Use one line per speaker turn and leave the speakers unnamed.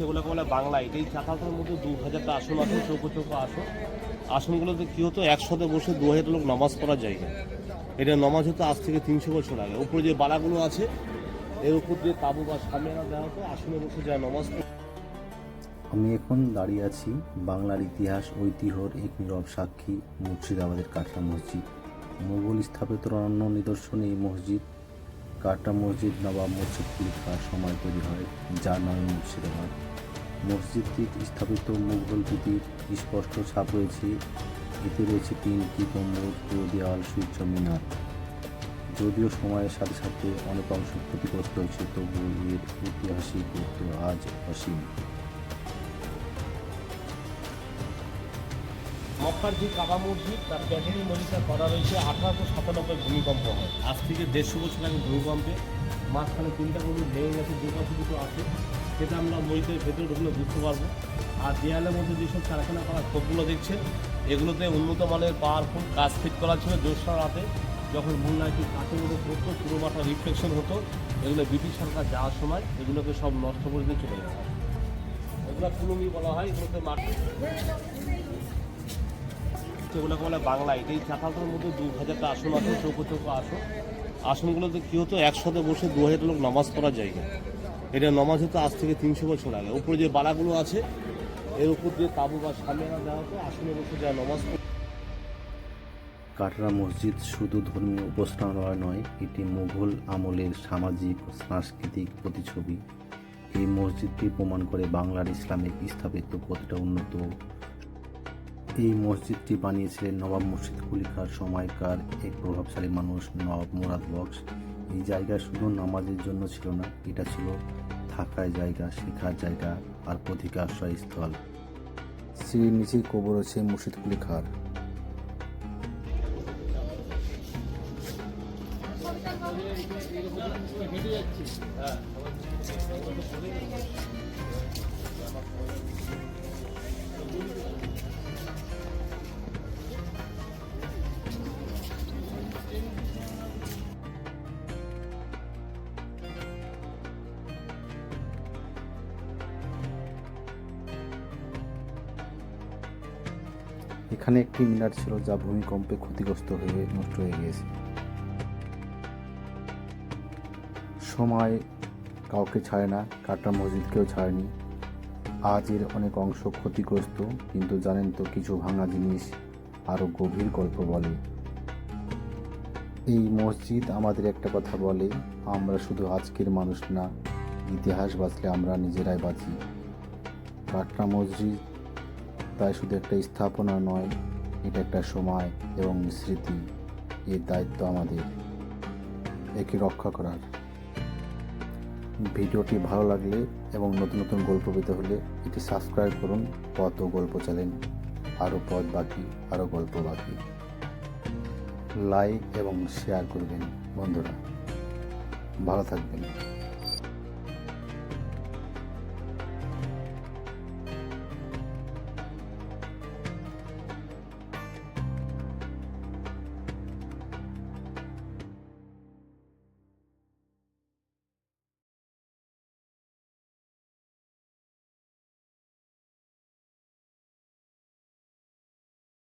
সেগুলোকে বলে বাংলা এই চাতালটার মধ্যে দু হাজারটা আসন আছে, চৌকো চৌকো আসন। আসনগুলোতে কী হতো, একসাথে বসে দু হাজার লোক নামাজ পড়ার জায়গা। এটা নামাজ হতো আজ থেকে তিনশো বছর আগে। উপরে যে বালাগুলো আছে, এর উপর দিয়ে তাবু বা সামিয়ানা দেওয়া হতো, আসনে বসে যায় নামাজ।
আমি এখন দাঁড়িয়ে আছি বাংলার ইতিহাস, ঐতিহ্যর এক নীরব সাক্ষী, মুর্শিদাবাদের কাটরা মসজিদ। মুঘল স্থাপিত অন্য নিদর্শন এই মসজিদ। কাটরা মসজিদ, নবাব মসজিদ পরীক্ষার সময় তৈরি হয় যার নামে মুর্শিদাবাদ মসজিদটি স্থাপিত মুঘল দিদির স্পষ্ট ছাপ রয়েছে। এতে রয়েছে তিনটি গম্বুজ ও দেওয়াল সূর্য, মিনার। যদিও সময়ের সাথে সাথে অনেক অংশ ক্ষতিগ্রস্ত হয়েছে তবু এর ঐতিহাসিক গুরুত্ব আজ অসীম।
মক্কার যে কাবা মসজিদ, তার ক্যাটারি মসজিদটা করা রয়েছে, আঠারোশো সাতানব্বই ভূমিকম্প হয়। আজ থেকে দেড়শো বছর আগে ভূমিকম্পে মাঝখানে তিনটা গরু ভেঙে গেছে দুপাশে দুটো আছে, সেটা আমরা মসজিদের ভেতরে ঢুকলে বুঝতে পারব। আর দেয়ালের মধ্যে যেসব কারখানা করা খোপগুলো দেখছেন এগুলোতে উন্নত মানের পাওয়ারফুল কাজ ফিট করা ছিল জ্যোৎস্না রাতে। যখন মুন্নাইটি কাঠের মধ্যে পড়তো পুরো মাথা রিফ্লেকশন হতো, এগুলো ব্রিটিশ সরকার যাওয়ার সময় এগুলোকে সব নষ্ট করে দিয়ে চলে গেছে। এগুলো কুলুঙ্গি বলা হয় এগুলোতে মাটি সেগুলোকে বলে বাংলা এই চাতালটার মধ্যে দু হাজারটা আসন আছে চৌকো চৌকো আসন। আসনগুলোতে কী হতো, একসাথে বসে দু হাজার লোক নামাজ পড়ার জায়গা। এটা নামাজ হতো আজ থেকে তিনশো বছর আগে। উপরে যে বালাগুলো আছে, এর উপর দিয়ে তাবু বা সামিয়ানা দেওয়া হতো, আসনে বসে যায় নামাজ।
কাটরা মসজিদ শুধু ধর্মীয় উপাসনালয় নয়, এটি মুঘল আমলের সামাজিক সাংস্কৃতিক প্রতিছবি এই মসজিদটি প্রমাণ করে বাংলার ইসলামিক স্থাপিত প্রতিটা উন্নত। এই মসজিদটি বানিয়েছিলেন নবাব মুর্শিদ কুলি খাঁর সময়কার এক প্রভাবশালী মানুষ, নবাব মুরাদ বক্স। এই জায়গা শুধু নামাজের জন্য ছিল না, এটা ছিল থাকার জায়গা, শেখার জায়গা আর প্রতীক আশ্রয়স্থল। শ্রীর নিচেই কবর আছে মুর্শিদ কুলি খাঁর এখানে একটি মিনার ছিল যা ভূমিকম্পে ক্ষতিগ্রস্ত হয়ে নষ্ট হয়ে গিয়েছে। সময় কাউকে ছাড়ে না, কাটা মসজিদকেও ছাড়েনি। আজ এর অনেক অংশ ক্ষতিগ্রস্ত, কিন্তু জানেন তো কিছু ভাঙা জিনিস আরও গভীর গল্প বলে। এই মসজিদ আমাদের একটা কথা বলে, আমরা শুধু আজকের মানুষ না, ইতিহাস বাঁচলে আমরা নিজেরাই বাঁচি। কাটরা মসজিদ তাই শুধু একটা স্থাপনা নয়, এটা একটা সময় এবং স্মৃতি। এর দায়িত্ব আমাদের একে রক্ষা করার। ভিডিওটি ভালো লাগলে এবং নতুন নতুন গল্প পেতে হলে এটি সাবস্ক্রাইব করুন ও গল্প চ্যানেল। আরও পথ বাকি, আরও গল্প বাকি। লাইক এবং শেয়ার করবেন বন্ধুরা। ভালো থাকবেন।